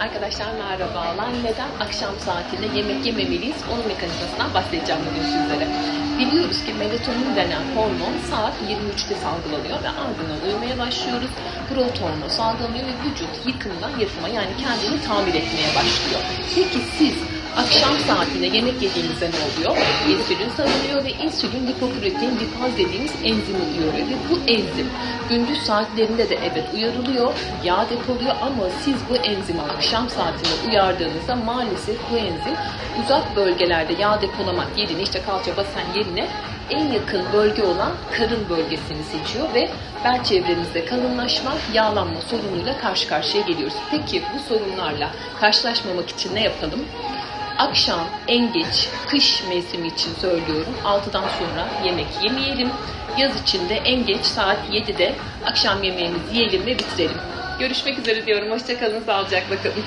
Arkadaşlar merhabalar. Neden akşam saatinde yemek yememeliyiz? Onun mekanizmasından bahsedeceğim bugün sizlere. Biliyoruz ki melatonin denen hormon saat 23'te salgılanıyor ve ardından uyumaya başlıyoruz. Growth hormonu salgılanıyor ve vücut yıkımdan yapıma yani kendini tamir etmeye başlıyor. Peki siz akşam saatinde yemek yediğinizde ne oluyor? İnsülin salınıyor ve insülin lipoprotein lipaz dediğimiz enzimi uyarıyor ve bu enzim gündüz saatlerinde de evet uyarılıyor, yağ depoluyor ama siz bu enzimi akşam saatinde uyardığınızda maalesef bu enzim uzak bölgelerde yağ depolamak yerine işte kalça basen yerine en yakın bölge olan karın bölgesini seçiyor ve bel çevremizde kalınlaşma, yağlanma sorunuyla karşı karşıya geliyoruz. Peki bu sorunlarla karşılaşmamak için ne yapalım? Akşam en geç kış mevsimi için söylüyorum 6'dan sonra yemek yemeyelim. Yaz için de en geç saat 7'de akşam yemeğimizi yiyelim ve bitirelim. Görüşmek üzere diyorum. Hoşçakalın, sağlıcakla kalın.